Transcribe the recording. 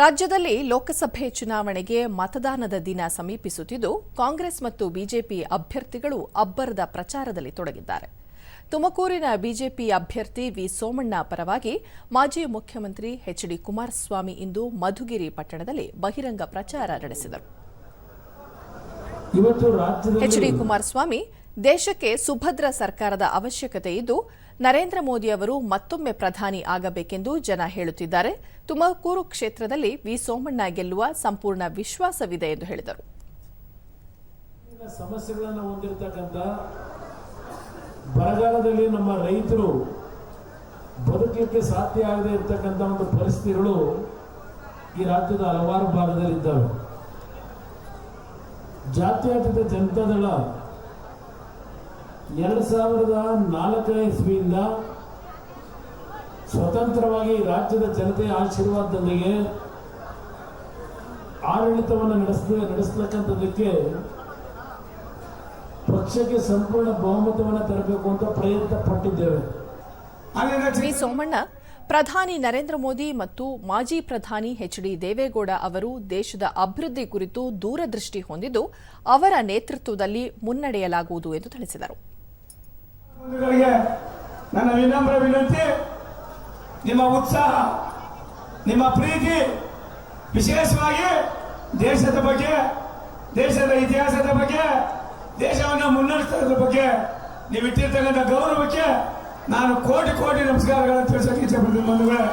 ರಾಜ್ಯದಲ್ಲಿ ಲೋಕಸಭೆ ಚುನಾವಣೆಗೆ ಮತದಾನದ ದಿನ ಸಮೀಪಿಸುತ್ತಿದ್ದು ಕಾಂಗ್ರೆಸ್ ಮತ್ತು ಬಿಜೆಪಿ ಅಭ್ಯರ್ಥಿಗಳು ಅಬ್ಬರದ ಪ್ರಚಾರದಲ್ಲಿ ತೊಡಗಿದ್ದಾರೆ. ತುಮಕೂರಿನ ಬಿಜೆಪಿ ಅಭ್ಯರ್ಥಿ ವಿ ಸೋಮಣ್ಣ ಪರವಾಗಿ ಮಾಜಿ ಮುಖ್ಯಮಂತ್ರಿ ಎಚ್ಡಿ ಕುಮಾರಸ್ವಾಮಿ ಇಂದು ಮಧುಗಿರಿ ಪಟ್ಟಣದಲ್ಲಿ ಬಹಿರಂಗ ಪ್ರಚಾರ ನಡೆಸಿದರು. ಎಚ್ ಡಿ ಕುಮಾರಸ್ವಾಮಿ ದೇಶಕ್ಕೆ ಸುಭದ್ರ ಸರ್ಕಾರದ ಅವಶ್ಯಕತೆ ಇದ್ದು, ನರೇಂದ್ರ ಮೋದಿ ಅವರು ಮತ್ತೊಮ್ಮೆ ಪ್ರಧಾನಿ ಆಗಬೇಕೆಂದು ಜನ ಹೇಳುತ್ತಿದ್ದಾರೆ. ತುಮಕೂರು ಕ್ಷೇತ್ರದಲ್ಲಿ ವಿ. ಸೋಮಣ್ಣ ಗೆಲ್ಲುವ ಸಂಪೂರ್ಣ ವಿಶ್ವಾಸವಿದೆ ಎಂದು ಹೇಳಿದರು. ಸಮಸ್ಯೆಗಳನ್ನು ಹೊಂದಿರತಕ್ಕಂಥ ಬರಗಾಲದಲ್ಲಿ ನಮ್ಮ ರೈತರು ಬದುಕಲಿಕ್ಕೆ ಸಾಧ್ಯ ಆಗದೆ ಇರತಕ್ಕಂಥ ಒಂದು ಪರಿಸ್ಥಿತಿಗಳು ಈ ರಾಜ್ಯದ ಹಲವಾರು ಭಾಗದಲ್ಲಿ ಇದ್ದಾವೆ ಜಾತ್ಯತೀತ ಜನತಾದಳ ಎರಡು ಸಾವಿರದ ನಾಲ್ಕನೇ ಇಸ್ವಿಯಿಂದ ಸ್ವತಂತ್ರವಾಗಿ ರಾಜ್ಯದ ಜನತೆಯ ಆಶೀರ್ವಾದದೊಂದಿಗೆ ಆಡಳಿತವನ್ನು ನಡೆಸ ನಡೆಸ್ತಕ್ಕಂಥದ್ದಕ್ಕೆ ಪಕ್ಷಕ್ಕೆ ಸಂಪೂರ್ಣ ಬಹುಮತವನ್ನು ತರಬೇಕು ಅಂತ ಪ್ರಯತ್ನ ಪಟ್ಟಿದ್ದೇವೆ. ಸೋಮಣ್ಣ, ಪ್ರಧಾನಿ ನರೇಂದ್ರ ಮೋದಿ ಮತ್ತು ಮಾಜಿ ಪ್ರಧಾನಿ ಎಚ್ಡಿ ದೇವೇಗೌಡ ಅವರು ದೇಶದ ಅಭಿವೃದ್ಧಿ ಕುರಿತು ದೂರದೃಷ್ಟಿ ಹೊಂದಿದ್ದು ಅವರ ನೇತೃತ್ವದಲ್ಲಿ ಮುನ್ನಡೆಯಲಾಗುವುದು ಎಂದು ತಿಳಿಸಿದರು. ಬಂಧುಗಳಿಗೆ ನನ್ನ ವಿನಮ್ರ ವಿನಂತಿ, ನಿಮ್ಮ ಉತ್ಸಾಹ, ನಿಮ್ಮ ಪ್ರೀತಿ, ವಿಶೇಷವಾಗಿ ದೇಶದ ಬಗ್ಗೆ, ದೇಶದ ಇತಿಹಾಸದ ಬಗ್ಗೆ, ದೇಶವನ್ನು ಮುನ್ನಡೆಸೋದ್ರ ಬಗ್ಗೆ, ನೀವು ಇಟ್ಟಿರ್ತಕ್ಕಂಥ ಗೌರವಕ್ಕೆ ನಾನು ಕೋಟಿ ಕೋಟಿ ನಮಸ್ಕಾರಗಳನ್ನು ತಿಳಿಸೋಕೆ ಇಚ್ಛೆಪಡ್ತೀನಿ ಬಂಧುಗಳೇ.